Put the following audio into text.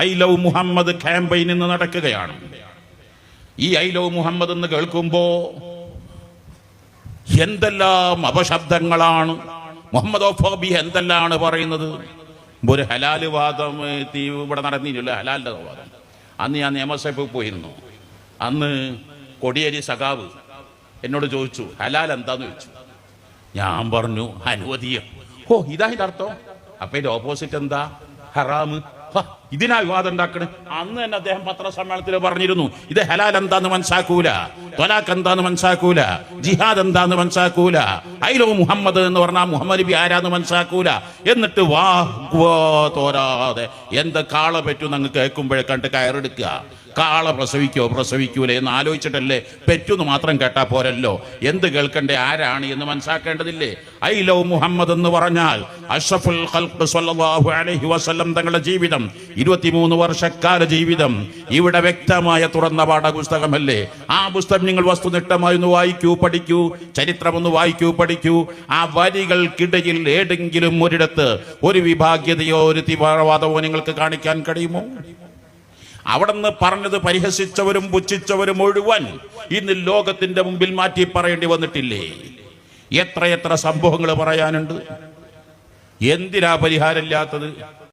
I love Muhammad campaign ഇന്ന് നടക്കുകയാണ്. ഈ ഐ ലവ് മുഹമ്മദ് എന്ന് കേൾക്കുമ്പോൾ എന്തെല്ലാം അപശബ്ദങ്ങളാണ്. മുഹമ്മദ് ഓഫോബി എന്തെല്ലാണ് പറയുന്നത്? ഒരു ഹലാൽ വാദം ഇവിടെ നടന്നിരുന്നില്ല. ഹലാലിന്റെ വാദം. അന്ന് ഞാൻ നിയമസഭയിൽ പോയിരുന്നു. അന്ന് കൊടിയേരി സഖാവ് എന്നോട് ചോദിച്ചു ഹലാൽ എന്താന്ന് ചോദിച്ചു. ഞാൻ പറഞ്ഞു അനുവദീയം. ഓ ഇതാ ഇതർത്ഥം അർത്ഥം. അപ്പൊ ഇതിന്റെ ഓപ്പോസിറ്റ് എന്താ? ഹറാമ്. ഇതിനാ വിവാദം ഉണ്ടാക്കണേ. അന്ന് തന്നെ അദ്ദേഹം പത്രസമ്മേളനത്തിൽ പറഞ്ഞിരുന്നു ഇത് ഹലാൽ എന്താന്ന് മനസ്സാക്കൂല തൊലാഖ് എന്താന്ന് മനസ്സാക്കൂല ജിഹാദ് എന്താന്ന് മനസ്സാക്കൂല ഐലോ മുഹമ്മദ് എന്ന് പറഞ്ഞാൽ മുഹമ്മദ് നബി ആരാന്ന് മനസ്സാക്കൂല എന്നിട്ട് വാ തോരാതെ എന്ത് കാള പറ്റും അങ്ങ് കേൾക്കുമ്പോഴേ കണ്ട് കയറെടുക്കുക. കാള പ്രസവിക്കോ പ്രസവിക്കൂലേ എന്ന് ആലോചിച്ചിട്ടല്ലേ പെറ്റൂന്ന് മാത്രം കേട്ടാ പോരല്ലോ. എന്ത് കേൾക്കണ്ടേ ആരാണ് എന്ന് മനസ്സാക്കേണ്ടതില്ലേ ഐ ലവ് മുഹമ്മദ് എന്ന് പറഞ്ഞാൽ അഷ്റഫുൽ ഖൽഖ് അലൈഹി വസല്ലം തങ്ങളുടെ ജീവിതം ഇരുപത്തിമൂന്ന് വർഷക്കാല ജീവിതം ഇവിടെ വ്യക്തമായ തുറന്ന പാഠപുസ്തകമല്ലേ? ആ പുസ്തകം നിങ്ങൾ വസ്തുനിഷ്ഠമായി ഒന്ന് വായിക്കൂ പഠിക്കൂ ചരിത്രം ഒന്ന് വായിക്കൂ പഠിക്കൂ. ആ വരികൾക്കിടയിൽ ഏതെങ്കിലും ഒരിടത്ത് ഒരു വിഭാഗ്യതയോ ഒരു തീവ്രവാദമോ നിങ്ങൾക്ക് കാണിക്കാൻ കഴിയുമോ? അവിടുന്ന് പറഞ്ഞത് പരിഹസിച്ചവരും പുച്ഛിച്ചവരും മുഴുവൻ ഇന്ന് ലോകത്തിന്റെ മുമ്പിൽ മാറ്റി പറയേണ്ടി വന്നിട്ടില്ലേ? എത്രയെത്ര സംഭവങ്ങൾ പറയാനുണ്ട്? എന്തിനാ പരിഹാരമില്ലാത്തത്?